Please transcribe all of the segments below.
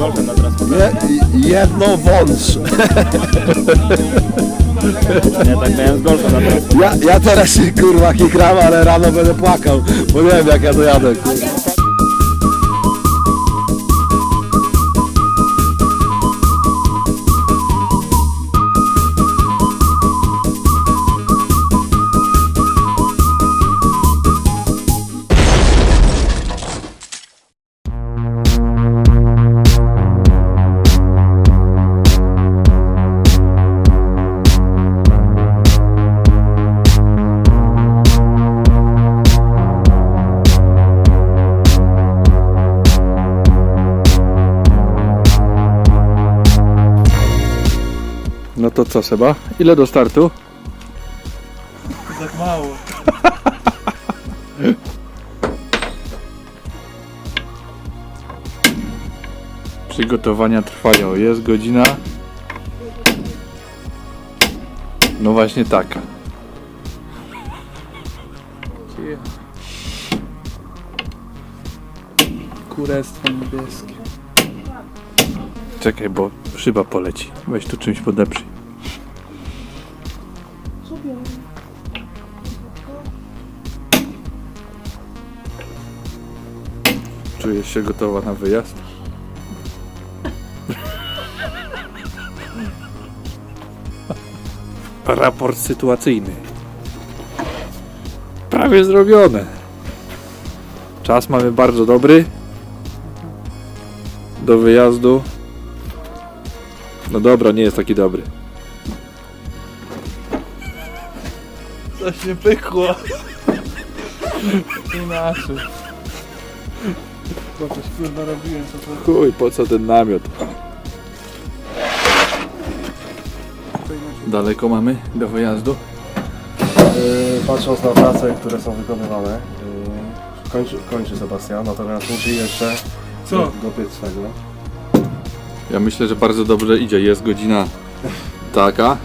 golfem na transportacji. Je, jedno wąż. Ja tak miałem z golfem na transportacji. Ja, ja teraz się kurwa kikram, ale rano będę płakał, bo nie wiem jak ja dojadę. Kurwa. No to co Seba? Ile do startu? Tak mało. Przygotowania trwają. Jest godzina. No właśnie taka. Kurestwo niebieskie. Czekaj, bo szyba poleci. Weź tu czymś podeprzyj. Czujesz się gotowa na wyjazd? Raport sytuacyjny. Prawie zrobione. Czas mamy bardzo dobry. Do wyjazdu. No dobra, nie jest taki dobry. Coś nie pykło. Inaczej. Bo coś kurwa robiłem, co to... Chuj, po co ten namiot? Daleko mamy do wyjazdu? Yy, patrząc na prace, które są wykonywane, yy, kończy, kończy Sebastian, natomiast musi jeszcze Co? do- dopiec swego. Ja myślę, że bardzo dobrze idzie. Jest godzina taka.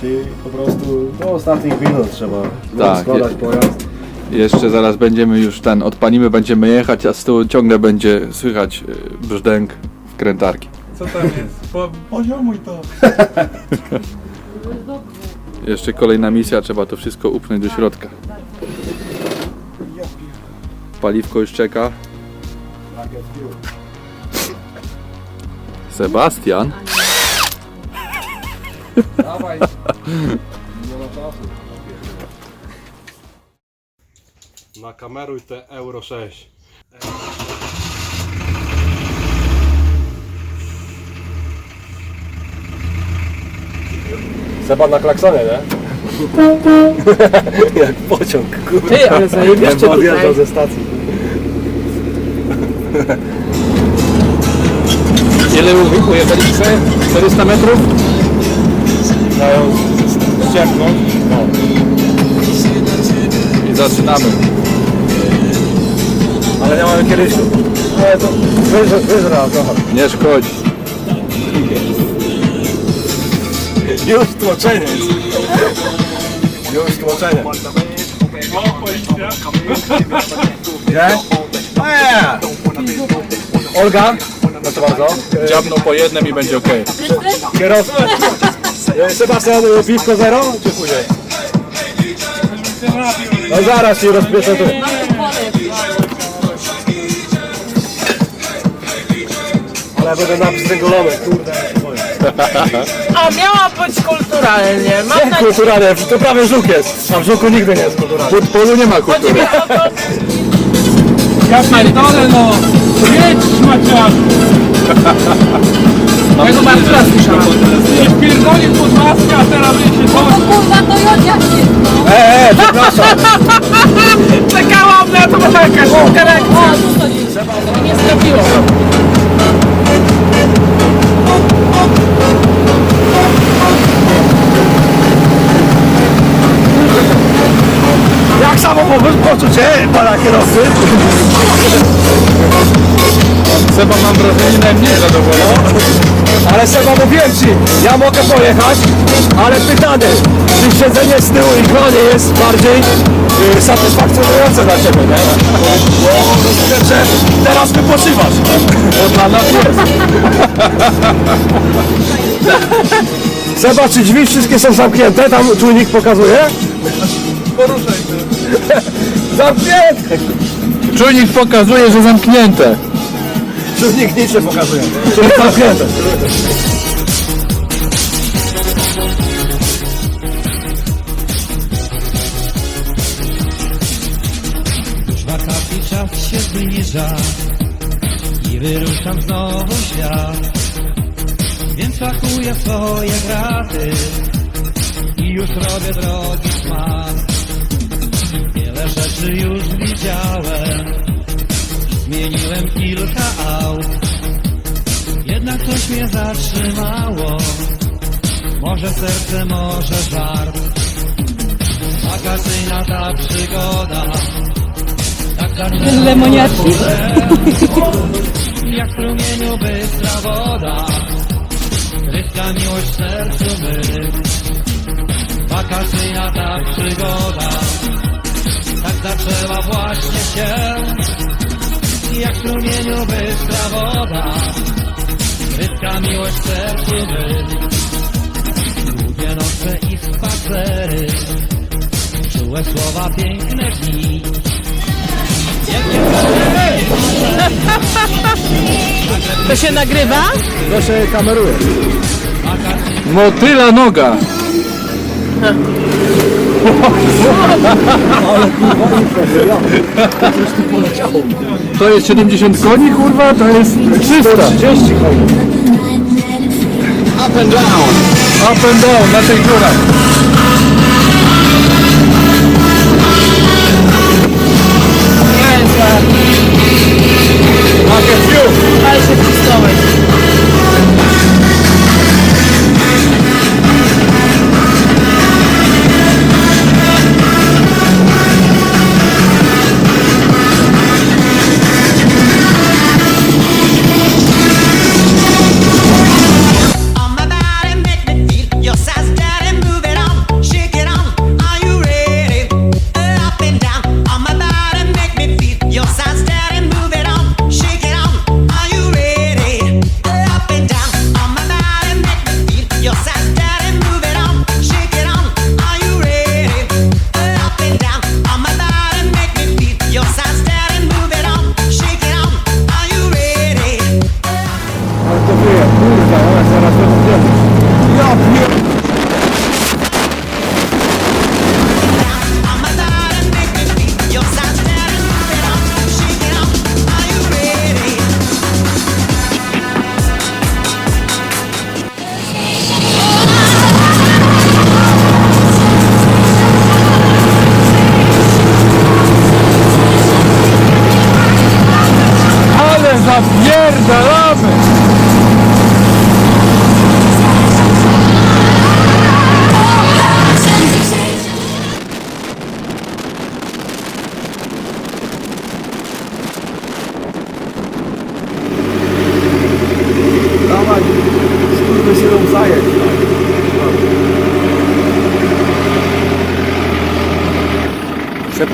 Czyli po prostu do ostatnich minut trzeba Tak, składać je- pojazd. Jeszcze zaraz będziemy już ten, odpalimy, będziemy jechać, a z tyłu ciągle będzie słychać y, brzdęk wkrętarki. Co tam jest? Po, poziomuj to. Jeszcze kolejna misja, trzeba to wszystko upchnąć do środka. Paliwko już czeka. Sebastian. Dawaj. Nakameruj te Euro 6. Seba na klaksonie, nie? Jak pociąg, kurwa. Ty, ale zajebiście Jak odjeżdżał tutaj. ze stacji. Ile ujechaliśmy? 400 metrów? Dają ściepnąć. No. I zaczynamy. Ale nie mamy kieliszku. Ale to wyżej, wyżej alkohol. Nie szkodzi. Już tłoczenie jest. Już tłoczenie. Gdzie? Eee! Olga, proszę bardzo. Dziabną po jednym i będzie ok. Kierowca. Sebastian, e, piwko zero, czy później? No zaraz się rozpieszę tu. Ale będę napstręgolony, kurde. ja się. A miała być kulturalnie. Mam Nie, nadzieję, kulturalnie, to prawie żuk jest. A w żuku nigdy nie jest kulturalnie. W polu nie ma kultury. Ja pierdolę no! Jedź szmaciarz! Ja go bardzo raz słyszałam. Nie pierdolił pod maskę, a teraz wiecie co? Kurwa, to Jodzia się. Eee, przepraszam. Czekałam na to, bo taka szybka reakcja. O, tu stoi. Nie strafiło. Jak samo poczucie pana kierowcy? Seba mam wrażenie najmniej zadowolony. Ale Seba mówiłem ci, ja mogę pojechać, ale pytanie, czy siedzenie z tyłu i konie jest bardziej y, satysfakcjonujące dla Ciebie, nie? Że teraz wypoczywasz. To dla nas jest. Seba, czy drzwi wszystkie są zamknięte? Tam czujnik pokazuje? Poruszaj się. Zamknięte! Czujnik pokazuje, że zamknięte. Czujnik nic nie pokazuje. Czyli zamknięte. Się zbliża i wyruszam znowu świat. Więc pakuję swoje graty i już robię drogi szmat. Wiele rzeczy już widziałem, zmieniłem kilka aut. Jednak coś mnie zatrzymało, może serce, może żart. Wakacyjna ta przygoda Lemoniaczki? Jak w strumieniu bystra woda Rybka miłość w sercu my. Wakacyjna ta przygoda Tak zaczęła właśnie się. Jak w strumieniu bystra woda Rybka miłość w sercu my. Długie noce i spacery Czułe słowa, piękne dni To się nagrywa? Proszę, kameruję. Motyla noga. To jest 70 koni, kurwa, to jest 300. 30 koni. Up and down. Up and down na tych górach.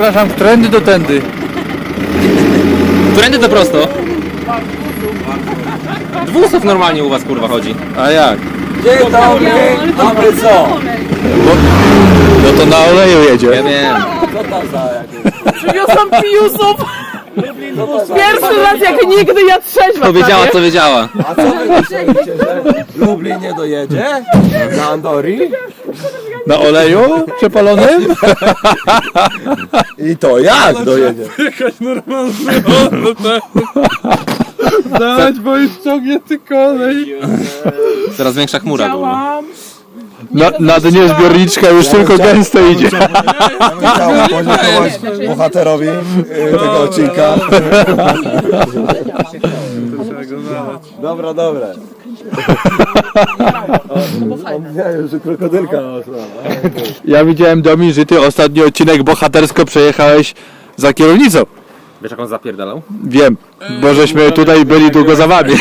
Przepraszam, trendy do tędy. Którędy to prosto? Dwóch normalnie u was kurwa chodzi. A jak? Dzień dobry, dobry co? No to na oleju Ja jedzie. wiem. Przywiozłam pijusów. Pierwszy raz jak nigdy ja trzeźwa Powiedziała co wiedziała. A co wy myślicie, że Lublin nie dojedzie? Na Andori? Na oleju przepalonym? I to jak dojedzie? Jakaś normalna Dać, bo już ciągnie ty kolej. Coraz większa chmura była. Na, na dnie zbiorniczka już tylko gęsto idzie. Podziękować bohaterowi y, tego odcinka. Dobra, dobra. Już krokodylka Ja widziałem Domin, że ty ostatni odcinek bohatersko przejechałeś za kierownicą. Wiesz jak on zapierdalał? Wiem, bo żeśmy tutaj byli długo za wami.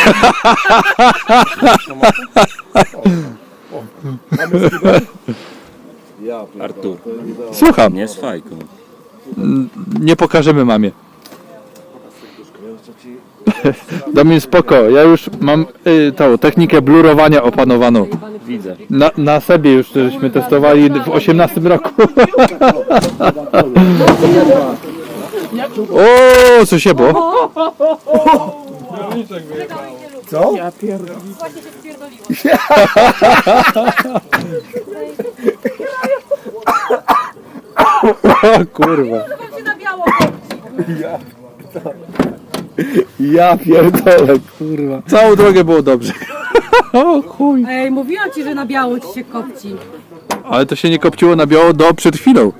Artur. Słucham, Nie z fajką. nie pokażemy mamie. Domin spoko, ja już mam y, tą technikę blurowania opanowaną. Widzę. Na, na sobie już żeśmy testowali w 18 roku. O, co się było? O kurwa. Ja pierdolę, kurwa. Całą drogę było dobrze. O chuj. Ej, mówiłam ci, że na biało ci się kopci. Ale to się nie kopciło na biało do przed chwilą.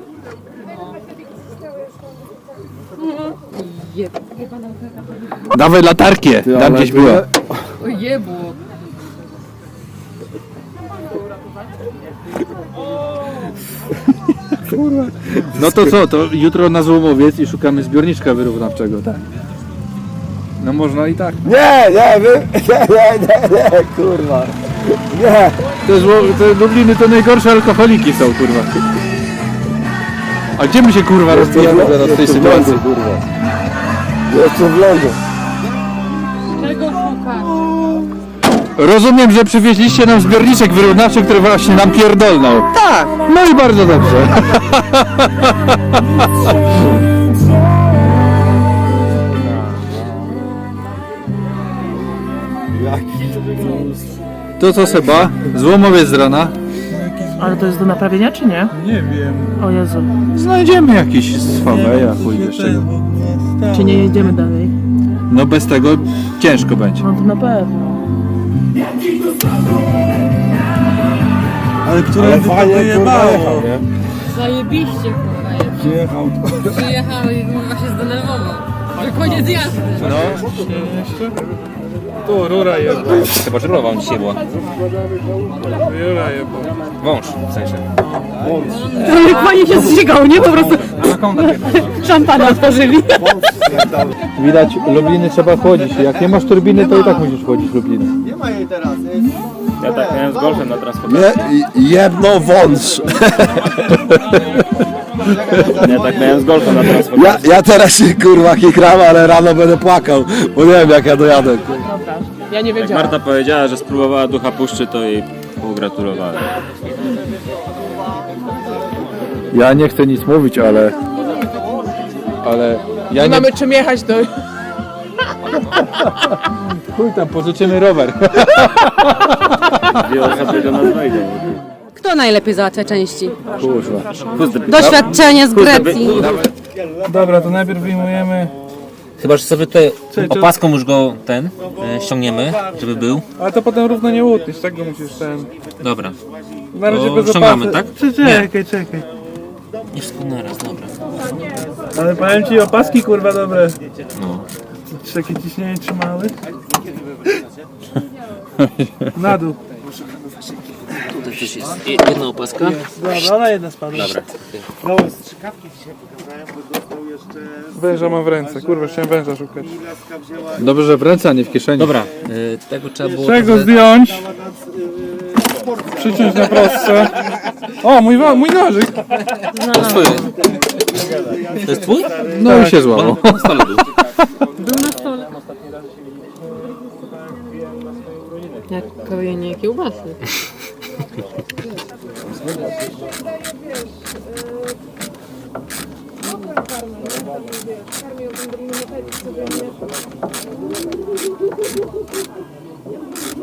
Dawaj latarkę, tam gdzieś była. O jebło. No to co, to jutro na złomowiec i szukamy zbiorniczka wyrównawczego, tak? No można i tak. Nie, nie, wy... nie, nie, nie, nie, kurwa. Nie. Te, zło, te Lubliny to najgorsze alkoholiki są, kurwa. A gdzie my się kurwa rozbijamy teraz w tej Jeszcze sytuacji? kurwa. Jeszcze w lądzie. Czego szukasz? Rozumiem, że przywieźliście nam zbiorniczek wyrównawczy, który właśnie nam pierdolnął. Tak. No i bardzo dobrze. To co Seba? Złomowiec z rana? Ale to jest do naprawienia, czy nie? Nie wiem. O Jezu. Znajdziemy jakiś z Faweja, chuj wiesz czego. Czy nie jedziemy dalej? No bez tego ciężko będzie. No to na pewno. Ale które jechał, nie? Zajebiście, kurwa, jebło. Przyjechał. Przyjechał i kurwa się zdenerwował. Że koniec jazdy. Tu, rura jebła. Chyba żurowa on dzisiaj była. Rura jebła. Wąż w sensie. Jak pani się zżygał, nie? Po prostu szampana otworzyli. Widać, Lubliny trzeba chłodzić. Jak nie masz turbiny, to i tak musisz chłodzić Lubliny. Ja tak miałem z golfem na transporcie. Je, jedno wąż. Ja tak miałem z golfem na transporcie. Ja, ja teraz się kurwa kikram, ale rano będę płakał, bo nie wiem jak ja dojadę. kurwa. Ja nie Jak wiedziałam. Marta powiedziała, że spróbowała ducha puszczy, to jej pogratulowałem. Ja nie chcę nic mówić, ale... Ale... Ja nie... Mamy czym jechać do... Chuj tam, pożyczymy rower. Dwie osoby do nas wejdą. Kto najlepiej załatwia części? Kurwa. Doświadczenie z Grecji. Dobra, to najpierw wyjmujemy. Chyba, że sobie tutaj Czy- czy- opaską już go ten e, ściągniemy, żeby był. Ale to potem równo nie łutniesz, tak go musisz ten... Dobra. Na razie To bez ściągamy, opasy. tak? Czy, czekaj, czekaj. Nie wszystko naraz, dobra. Ale powiem ci, opaski kurwa dobre. No. Takie ciśnienie trzymały. Na dół. Tutaj też jest jedna opaska. Dobra, ona jedna spadła. Dobra. Węża mam w ręce, kurwa, chciałem węża szukać. Dobrze, że w ręce, a nie w kieszeni. Dobra, e, tego trzeba było... Czego zdjąć? Przyciąć na prostce. O, mój, wa- mój nożyk. To jest twój. To jest twój? No i się złamał. Na stole był. Jak krojenie kiełbasy.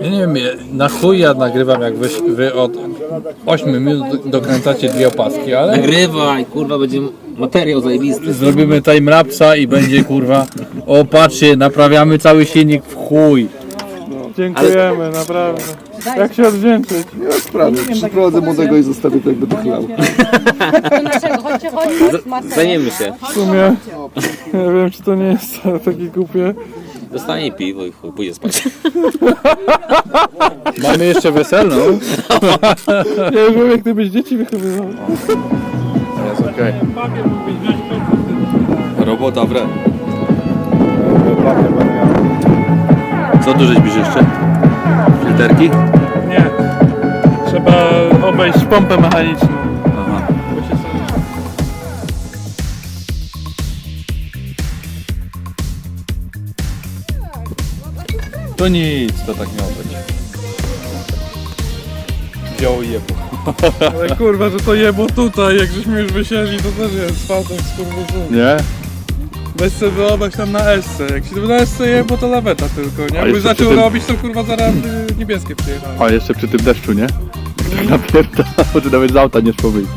Ja nie wiem, na chuj ja nagrywam, jak wy, wy od 8 minut dokręcacie dwie opaski, ale Nagrywaj, kurwa, będzie materiał zajebisty. zrobimy timelapsa i będzie kurwa, o patrzcie, naprawiamy cały silnik w chuj. Dziękujemy, naprawdę. Jak się odwdzięczyć? Nie sprawy, przyprowadzę młodego i zostawię to jakby to chlał. Naszego, chodźcie, chodźcie. Zajmiemy się. W sumie, nie wiem czy to nie jest takie głupie. Dostanie piwo i chuj, pójdzie spać. Mamy jeszcze weselną. Ja już wiem jak ty byś dzieci wychowywał. Jest okej. Robota w re. Co tu rzeźbisz jeszcze? Filterki? Nie. Trzeba obejść pompę mechaniczną. Aha. To nic, to tak miało być. Wziął i jebło. Ale kurwa, że to jebło tutaj, jak żeśmy już wysiedli, to też jest fatek z kurwa Nie? Weź sobie wyobraź tam na SC. Jak się na SC jebło, to laweta tylko, nie? Bo jeszcze zaczął przy tym- robić, to kurwa zaraz y, niebieskie przyjechały. A jeszcze przy tym deszczu, nie? Napierdala, że nawet z auta nie szło wyjść.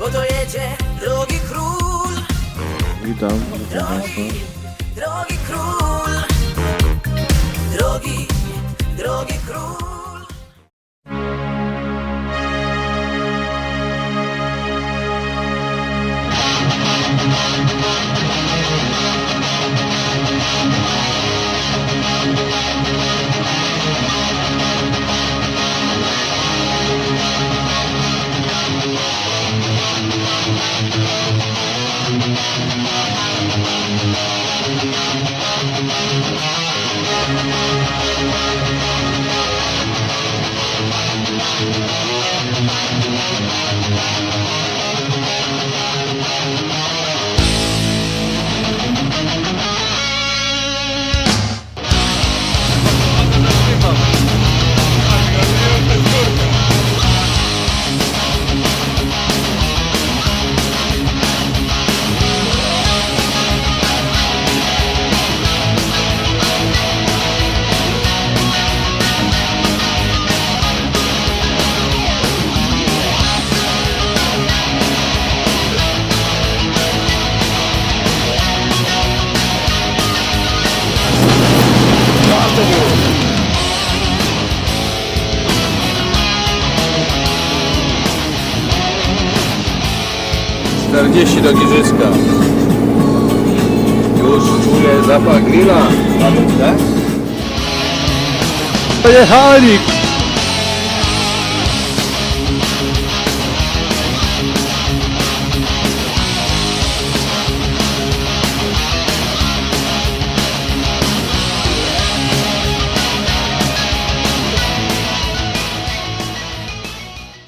Bo to jedzie drogi król, Witam. drogi król, drogi, drogi król. Pojechali!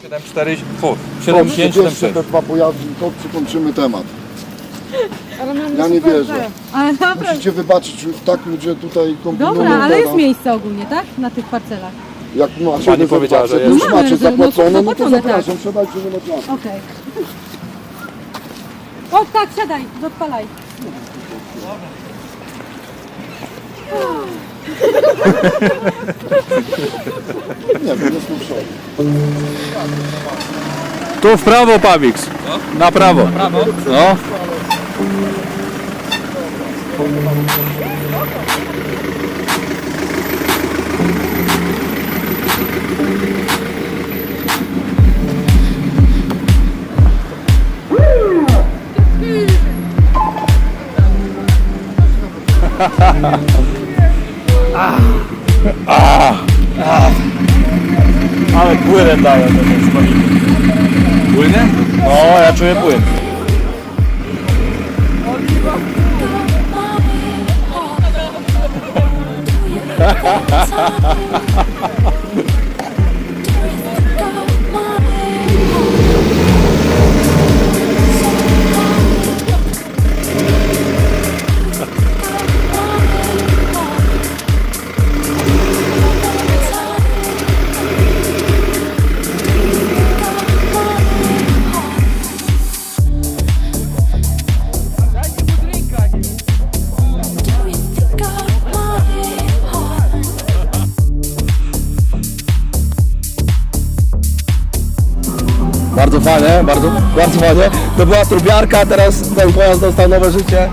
Siedem cztery, fu, siedem pięć, siedem sześć. te dwa pojazdy i to przykończymy temat. Ja nie wierzę. Ale naprawdę. Musicie wybaczyć, że tak ludzie tutaj kombinują. Dobra, ale jest teraz. miejsce ogólnie, tak? Na tych parcelach. Jak macie Pani rezerwację, powiedziała, że jest. już Mamy macie rezerwację, no to zapłacone, no to zapłacone, zapraszam, siadajcie, nie ma czasu. Okej. O tak, siadaj, odpalaj. Nie wiem, jestem w szoku. Tu w prawo, Pawix. Na prawo. prawo? No. Ale płynem dają ten swoim. Płynie? No, ja czuję płyn. 哈哈哈哈哈哈！哈。Bardzo fajne, bardzo, bardzo fajnie. To była trubiarka, a teraz ten pojazd dostał nowe życie.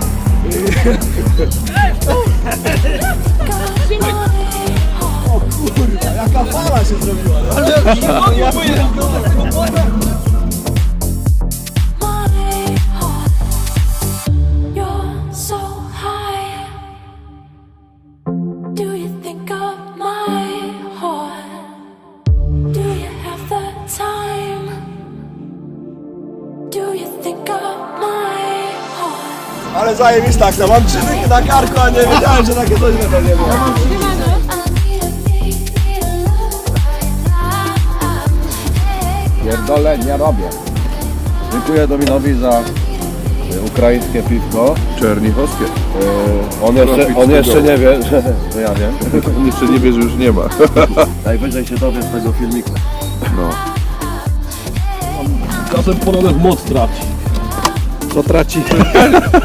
You're so high. Ale zajebista akcja, mam trzy dychy na karku, a nie wiedziałem, że takie coś będę nie miał. Pierdolę nie robię. Dziękuję Dominowi za e, ukraińskie piwko. Czernichowskie. E, On jeszcze, on jeszcze nie wie, że, że ja wiem. On jeszcze nie wie, że już nie ma. Najwyżej się dowie z tego filmiku. No. Czasem poranek moc traci. Co traci?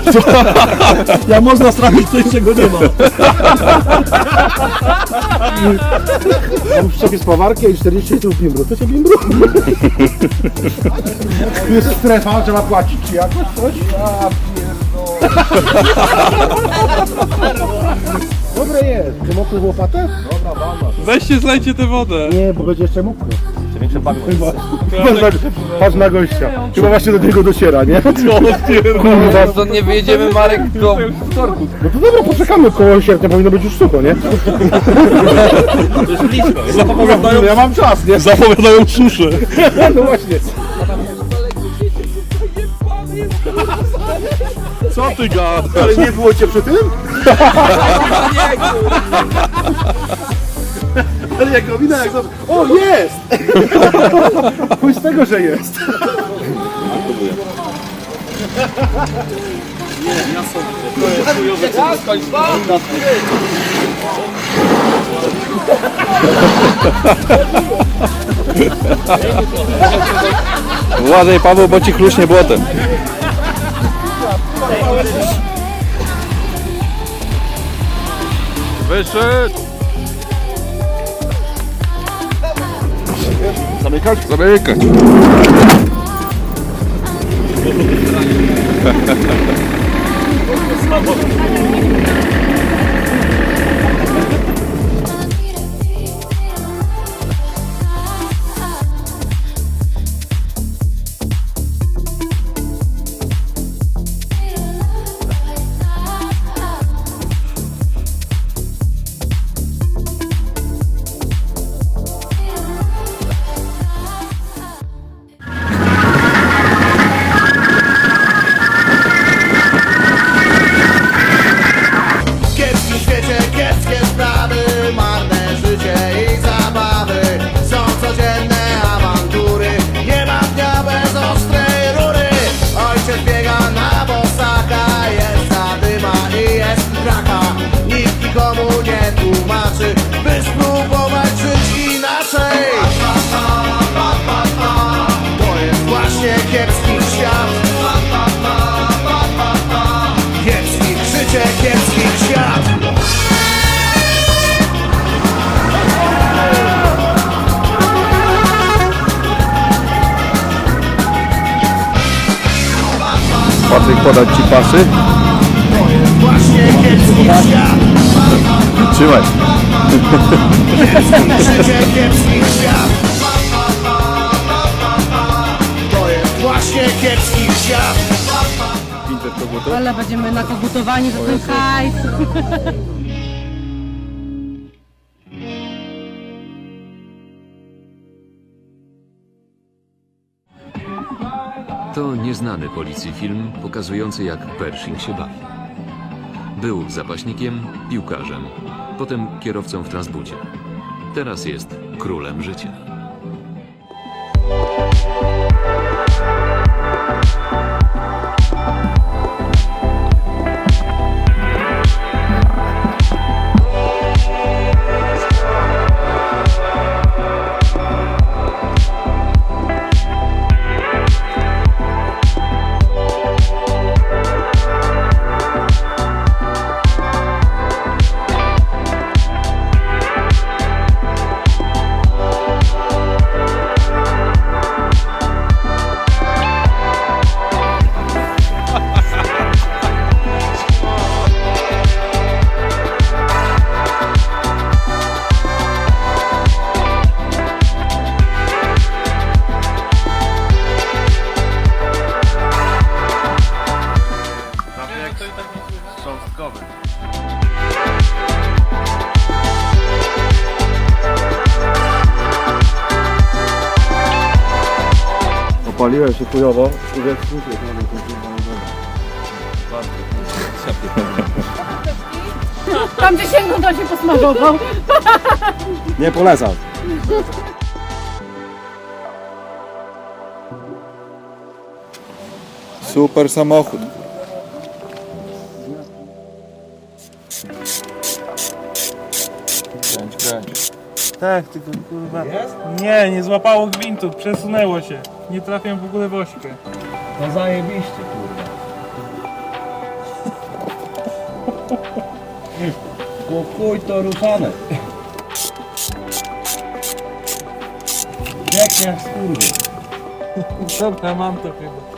ja można stracić coś, czego nie ma. Mam szczepie spawarkę i 40 litrów bimbru. To się bimbru? Jest strefa, trzeba płacić czy jakoś coś? Ja Dobre jest. Czy mokro w łopatę? Weźcie, zlejcie tę wodę. Nie, bo będzie jeszcze mokro. Patrz na, patrz na gościa. Chyba właśnie do niego dociera, nie? Kurwa. To nie wyjedziemy Marek do wtorku. No to dobra, poczekamy. Koło sierpnia powinno być już sucho, nie? Zapowiadają... Ja mam czas, nie? Zapowiadają suszę. No właśnie. Co ty gadasz? Ale nie było cię przy tym? Ale jak go widać, jak to... O, jest! Chuj z tego, że jest. Uważaj Paweł, bo ci chluśnie błotem. Wyszedł! Zamykać? Zamykać. W podać ci pasy. Właśnie kiepski świat Trzymaj. Ale będziemy nakogutowani za ten hajs. To nieznany policji film pokazujący jak Pershing się bawi. Był zapaśnikiem, piłkarzem, potem kierowcą w transbudzie. Teraz jest królem życia. Chujowo. Tam gdzie sięgnął, to się posmagował. Nie polecam. Super samochód. Tak, tylko kurwa. Nie, nie złapało gwintu, przesunęło się. Nie trafiam w ogóle w ośkę. No zajebiście, kurwa. Chuj to ruszane. Biegnie jak skurwy. Dobra, mam to chyba.